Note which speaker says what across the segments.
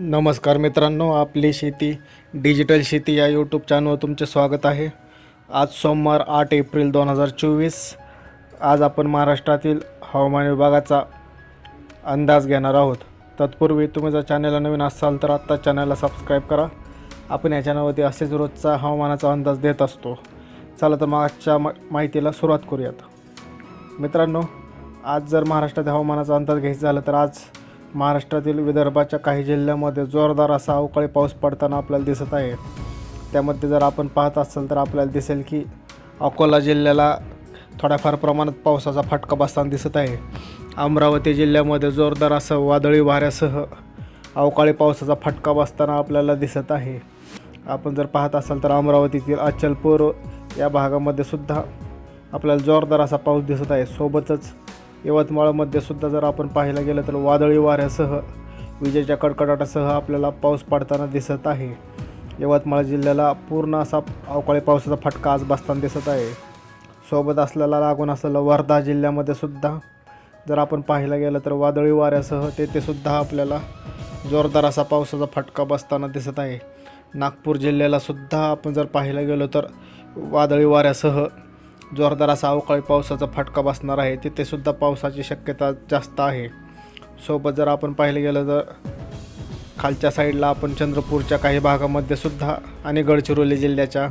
Speaker 1: नमस्कार मित्रांनो आपली शेती डिजिटल शेती या यूट्यूब चॅनलवर तुमचे स्वागत आहे. आज सोमवार आठ एप्रिल दोन हजार चोवीस. आज आपण महाराष्ट्रातील हवामान विभागाचा अंदाज घेणार आहोत. तत्पूर्वी तुम्ही जर चॅनलला नवीन असाल तर आत्ता चॅनलला सबस्क्राईब करा. आपण या चॅनलवरती असेच रोजचा हवामानाचा अंदाज देत असतो. चला तर मग आजच्या मा माहितीला सुरुवात करूयात. मित्रांनो आज जर महाराष्ट्रात हवामानाचा अंदाज घ्यायचा झाला तर आज महाराष्ट्रातील विदर्भाच्या काही जिल्ह्यामध्ये जोरदार असा अवकाळी पाऊस पडताना आपल्याला दिसत आहे. त्यामध्ये जर आपण पाहत असाल तर आपल्याला दिसेल की अकोला जिल्ह्याला थोड्याफार प्रमाणात पावसाचा फटका बसताना दिसत आहे. अमरावती जिल्ह्यामध्ये जोरदार असं वादळी वाऱ्यासह अवकाळी पावसाचा फटका बसताना आपल्याला दिसत आहे. आपण जर पाहत असाल तर अमरावतीतील अचलपूर या भागामध्ये सुद्धा आपल्याला जोरदार असा पाऊस दिसत आहे. सोबतच यवतमाळमध्ये सुद्धा जर आपण पाहायला गेलं तर वादळी वाऱ्यासह विजेच्या कडकडाटासह आपल्याला पाऊस पडताना दिसत आहे. यवतमाळ जिल्ह्याला पूर्ण असा अवकाळी पावसाचा फटका आज बसताना दिसत आहे. सोबत असलेला लागून असलेलं वर्धा जिल्ह्यामध्ये सुद्धा जर आपण पाहायला गेलं तर वादळी वाऱ्यासह तेथे सुद्धा आपल्याला जोरदार असा पावसाचा फटका बसताना दिसत आहे. नागपूर जिल्ह्याला सुद्धा आपण जर पाहायला गेलो तर वादळी वाऱ्यासह जोरदार असा अवकाळी पावसाचा फटका बसणार आहे. तिथेसुद्धा पावसाची शक्यता जास्त आहे. सोबत जर आपण पाहिलं गेलं तर खालच्या साईडला आपण चंद्रपूरच्या काही भागामध्ये सुद्धा आणि गडचिरोली जिल्ह्याच्या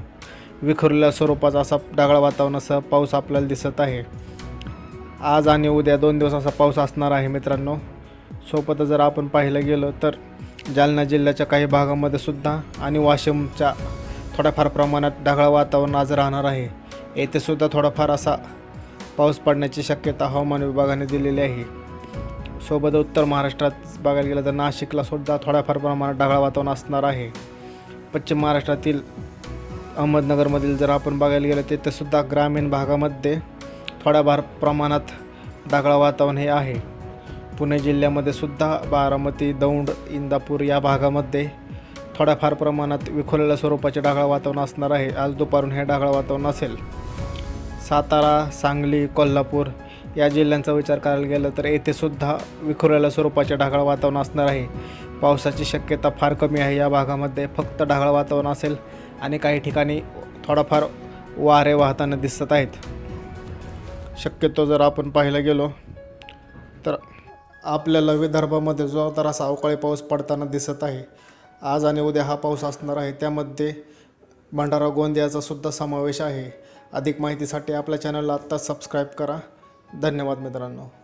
Speaker 1: विखुरलेल्या स्वरूपाचा असा ढगाळ वातावरणासह पाऊस आपल्याला दिसत आहे. आज आणि उद्या दोन दिवस असा पाऊस असणार आहे मित्रांनो. सोबतच जर आपण पाहिलं गेलं तर जालना जिल्ह्याच्या काही भागामध्ये सुद्धा आणि वाशिमच्या थोड्याफार प्रमाणात ढगाळ वातावरण आज राहणार आहे. येथे सुद्धा थोडाफार असा पाऊस पडण्याची शक्यता हवामान विभागाने दिलेली आहे. सोबत उत्तर महाराष्ट्रात बघायला गेलं तर नाशिकला सुद्धा थोड्याफार प्रमाणात ढगाळ वातावरण असणार आहे. पश्चिम महाराष्ट्रातील अहमदनगरमधील जर आपण बघायला गेलं तिथेसुद्धा ग्रामीण भागामध्ये थोड्याफार प्रमाणात ढगाळ वातावरण हे आहे. पुणे जिल्ह्यामध्ये सुद्धा बारामती दौंड इंदापूर या भागामध्ये थोड्याफार प्रमाणात विखुरलेल्या स्वरूपाचे ढगाळ वातावरण असणार आहे. आज दुपारून हे ढगाळ वातावरण असेल. सातारा सांगली कोल्हापूर या जिल्ह्यांचा विचार करायला गेलं तर येथे सुद्धा विखुरलेल्या स्वरूपाचे ढगाळ वातावरण असणार आहे. पावसाची शक्यता फार कमी आहे. या भागामध्ये फक्त ढगाळ वातावरण असेल आणि काही ठिकाणी थोडाफार वारे वाहताना दिसत आहेत. शक्यतो जर आपण पाहायला गेलो तर आपल्याला विदर्भामध्ये जोरदार असा अवकाळी पाऊस पडताना दिसत आहे. आज आणि उद्या हा पाऊस असणार आहे. त्यामध्ये भंडारा गोंदियाचा सुद्धा समावेश आहे. अधिक माहितीसाठी आपल्या चॅनलला आत्ताच सबस्क्राईब करा. धन्यवाद मित्रांनो.